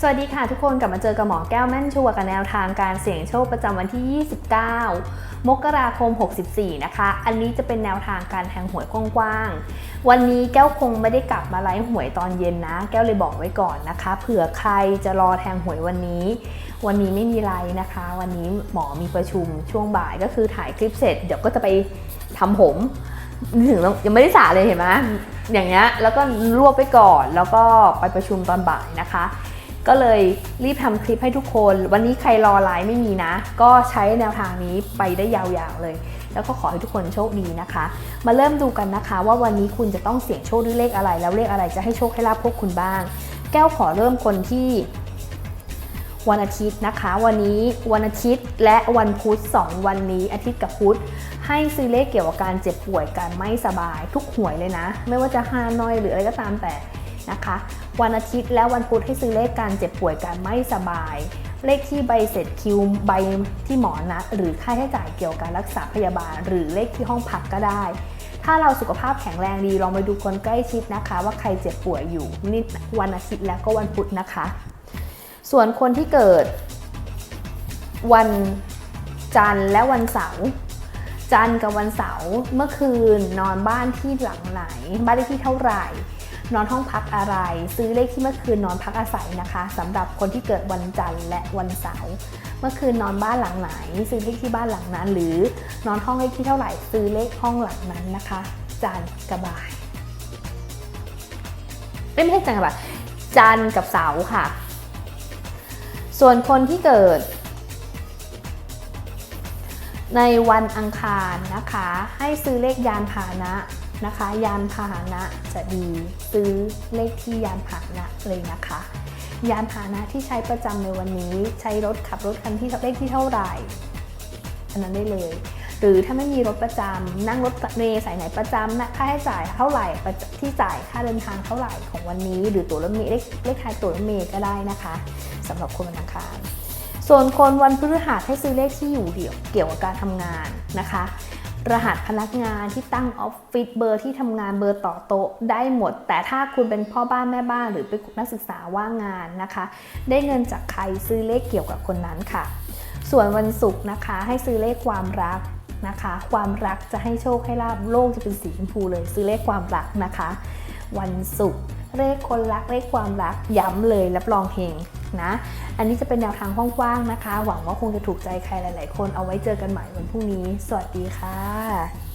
สวัสดีค่ะทุกคนกลับมาเจอกับหมอแก้วแม่นชัวกับแนวทางการเสี่ยงโชคประจำวันที่ 29 มกราคม 64 นะคะ อันนี้จะเป็นแนวทางการแทงหวยกว้างๆ วันนี้แก้วคงไม่ได้กลับมาไลฟ์หวยตอนเย็นนะ แก้วเลยบอกไว้ก่อนนะคะ เผื่อใครจะรอแทงหวยวันนี้ วันนี้ไม่มีไลฟ์นะคะ วันนี้หมอมีประชุมช่วงบ่ายก็คือถ่ายคลิปเสร็จเดี๋ยวก็จะไปทำผมถึงยังไม่ได้สระเลยเห็นไหมอย่างเงี้ยแล้วก็รวบไปก่อนแล้วก็ไปประชุมตอนบ่ายนะคะ ก็เลยรีบทำคลิปให้ทุกคน วันนี้ใครรอไลฟ์ไม่มีนะ ก็ใช้แนวทางนี้ไปได้ยาวๆเลย แล้วก็ขอให้ทุกคนโชคดีนะคะ มาเริ่มดูกันนะคะ ว่าวันนี้คุณจะต้องเสี่ยงโชคด้วยเลขอะไร แล้วเลขอะไรจะให้โชคให้ลาบพวกคุณบ้าง แก้วขอเริ่มคนที่วันอาทิตย์นะคะ วันนี้วันอาทิตย์และวันพุธ2วันนี้อาทิตย์กับพุธให้ซื้อเลขเกี่ยวกับการเจ็บป่วยการไม่สบายทุกหวยเลยนะ ไม่ว่าจะฮานอยหรืออะไรก็ตามแต่ นะคะ วันอาทิตย์และวันพุธให้ซื้อเลขการเจ็บป่วยการไม่สบาย เลขที่ใบเสร็จคิวใบที่หมอนัดหรือค่าใช้จ่ายเกี่ยวกับการรักษาพยาบาล หรือเลขที่ห้องพักก็ได้ ถ้าเราสุขภาพแข็งแรงดีลองไปดูคนใกล้ชิดนะคะ ว่าใครเจ็บป่วยอยู่นี่วันอาทิตย์และก็วันพุธนะคะ ส่วนคนที่เกิด วันจันทร์และวันเสาร์จันทร์กับวันเสาร์เมื่อคืนนอนบ้านที่หลังไหน บ้านเลขที่เท่าไหร่ นอนห้องพักอะไร ซื้อเลขที่เมื่อคืนนอนพักอาศัยนะคะสำหรับคนที่เกิดวันจันทร์และวันเสาร์เมื่อคืนนอนบ้านหลังไหน ซื้อเลขที่บ้านหลังนั้น หรือนอนห้องเลขที่เท่าไหร่ ซื้อเลขห้องหลังนั้นนะคะ จันทร์กับบ่ายเอ้ยไม่ใช่จันทร์กับบ่ายจันทร์กับเสาร์ค่ะ ส่วนคนที่เกิดในวันอังคารนะคะ ให้ซื้อเลขยานพาหนะ นะคะ ยานพาหนะจะดีซื้อเลขที่ยานพาหนะเลยนะคะ ยานพาหนะที่ใช้ประจำในวันนี้ใช้รถขับรถคันที่เลขที่เท่าไหร่อันนั้นได้เลย หรือถ้าไม่มีรถประจำนั่งรถเมล์สายไหนประจำนะค่าใช้จ่ายเท่าไหร่ที่จ่ายค่าเดินทางเท่าไหร่ของวันนี้ หรือตั๋วรถเมล์เลขเลขท้ายตั๋วรถเมล์ก็ได้นะคะสำหรับคนวันอังคารส่วนคนวันพฤหัสให้ซื้อเลขที่อยู่เดี่ยวเกี่ยวกับการทำงานนะคะ รหัสพนักงานที่ตั้งออฟฟิศเบอร์ที่ทำงานเบอร์ต่อโต๊ะได้หมด แต่ถ้าคุณเป็นพ่อบ้านแม่บ้านหรือเป็นนักศึกษาว่างงานนะคะ ได้เงินจากใครซื้อเลขเกี่ยวกับคนนั้นค่ะ ส่วนวันศุกร์นะคะให้ซื้อเลขความรักนะคะ ความรักจะให้โชคให้ลาบโลกจะเป็นสีชมพูเลย ซื้อเลขความรักนะคะ วันศุกร์เลขคนรักเลขความรักย้ำเลยรับรองเฮง นะ อันนี้จะเป็นแนวทางกว้างๆนะคะ หวังว่าคงจะถูกใจใครหลาย ๆ คนเอาไว้เจอกันใหม่วันพรุ่งนี้ สวัสดีค่ะ